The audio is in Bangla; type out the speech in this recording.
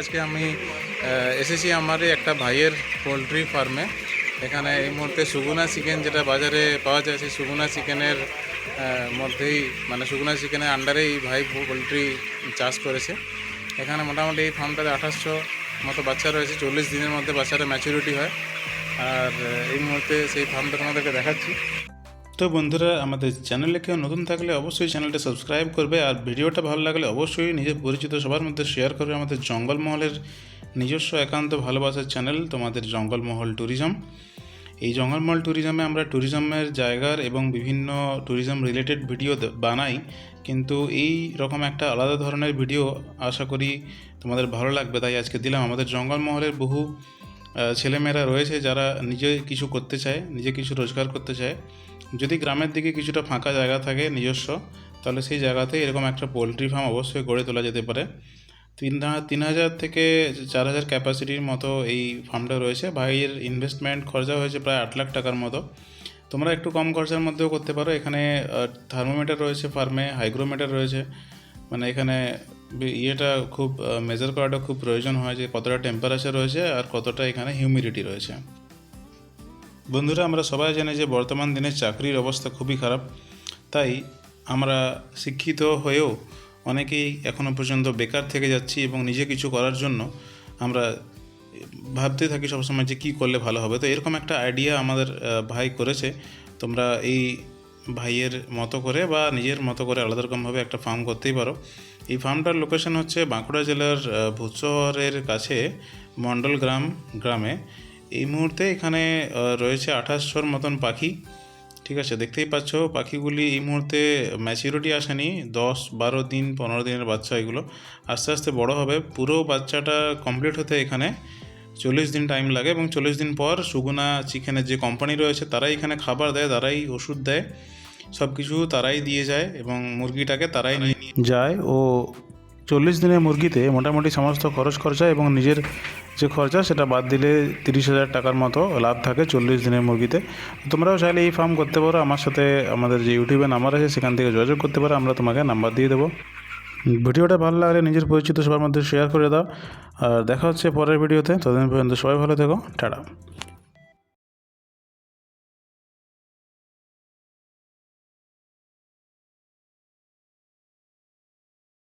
আজকে আমি এসেছি আমার একটা ভাইয়ের পোলট্রি ফার্মে। এখানে এই মুহূর্তে সুগুনা চিকেন যেটা বাজারে পাওয়া যায়, সেই সুগুনা চিকেনের মধ্যেই মানে সুগুনা চিকেনের আন্ডারেই এই ভাই পোলট্রি চাষ করেছে। এখানে মোটামুটি এই ফার্মটাতে আঠাশশো মতো বাচ্চা রয়েছে, চল্লিশ দিনের মধ্যে বাচ্চাটা ম্যাচুরিটি হয়। আর এই মুহূর্তে সেই ফার্মটা তোমাদেরকে দেখাচ্ছি। তো বন্ধুরা, আমাদের চ্যানেলে কেউ নতুন থাকলে অবশ্যই চ্যানেলটা সাবস্ক্রাইব করবে আর ভিডিওটা ভালো লাগলে অবশ্যই নিজের পরিচিত সবার মধ্যে শেয়ার করবে আমাদের জঙ্গলমহলের নিজস্ব একান্ত ভালোবাসার চ্যানেল তোমাদের জঙ্গলমহল ট্যুরিজম এই জঙ্গলমহল ট্যুরিজমে আমরা ট্যুরিজমের জায়গার এবং বিভিন্ন ট্যুরিজম রিলেটেড ভিডিও বানাই, কিন্তু এই রকম একটা আলাদা ধরনের ভিডিও আশা করি তোমাদের ভালো লাগবে। তাই আজকে দিলাম আমাদের জঙ্গলমহলের বহু ছেলেমেয়েরা রয়েছে যারা নিজে কিছু করতে চায়, নিজে কিছু রোজগার করতে চায়। যদি গ্রামের দিকে কিছুটা ফাঁকা জায়গা থাকে নিজস্ব, তাহলে সেই জায়গাতে এরকম একটা পোলট্রি ফার্ম অবশ্যই গড়ে তোলা যেতে পারে। তিন তিন হাজার থেকে চার হাজার ক্যাপাসিটির মতো এই ফার্মটা রয়েছে ভাইয়ের ইনভেস্টমেন্ট খরচা হয়েছে প্রায় আট লাখ টাকার মতো। তোমরা একটু কম খরচার মধ্যেও করতে পারো। এখানে থার্মোমিটার রয়েছে ফার্মে হাইগ্রোমিটার রয়েছে। মানে এখানে ইয়েটা খুব মেজার করাটা খুব প্রয়োজন হয় যে কতটা টেম্পারেচার রয়েছে আর কতটা এখানে হিউমিডিটি রয়েছে। বন্ধুরা আমরা সবাই জানি যে বর্তমান দিনে চাকরির অবস্থা খুবই খারাপ। তাই আমরা শিক্ষিত হয়েও অনেকেই এখনও পর্যন্ত বেকার থেকে যাচ্ছি এবং নিজে কিছু করার জন্য আমরা ভাবতে থাকি সবসময় যে কী করলে ভালো হবে। তো এরকম একটা আইডিয়া আমাদের ভাই করেছে। তোমরা এই ভাইয়ের মতো করে বা নিজের মতো করে আলাদা রকমভাবে একটা ফার্ম করতেই পারো। এই ফার্মটার লোকেশন হচ্ছে বাঁকুড়া জেলার আহ, ভূত শহরের কাছে মণ্ডল গ্রাম গ্রামে। এই মুহূর্তে এখানে রয়েছে আঠাশশোর মতন পাখি। ঠিক আছে, দেখতেই পাচ্ছ পাখিগুলি এই মুহূর্তে ম্যাচিউরিটি আসেনি। দশ, বারো দিন, পনেরো দিনের বাচ্চা এগুলো। আস্তে আস্তে বড় হবে। পুরো বাচ্চাটা কমপ্লিট হতে এখানে চল্লিশ দিন টাইম লাগে এবং চল্লিশ দিন পর সুগুনা চিকেনের যে কোম্পানি রয়েছে, তারাই এখানে খাবার দেয়, তারাই ওষুধ দেয়। সব কিছু তারাই দিয়ে যায় এবং মুরগিটাকে তারাই নিয়ে যায় ও চল্লিশ দিনের মুরগিতে মোটামুটি সমস্ত খরচ খরচা এবং নিজের যে খরচা, সেটা বাদ দিলে তিরিশ হাজার টাকার মতো লাভ থাকে চল্লিশ দিনের মুরগিতে। তোমরাও চাইলে এই ফার্ম করতে পারো। আমার সাথে আমাদের যে ইউটিউবে নাম্বার আছে, সেখান থেকে যোগাযোগ করতে পারো। আমরা তোমাকে নাম্বার দিয়ে দেবো। ভিডিওটা ভালো লাগলে নিজের পরিচিত সবার মধ্যে শেয়ার করে দাও। আর দেখা হচ্ছে পরের ভিডিওতে। ততদিন পর্যন্ত সবাই ভালো থেকো। টাটা।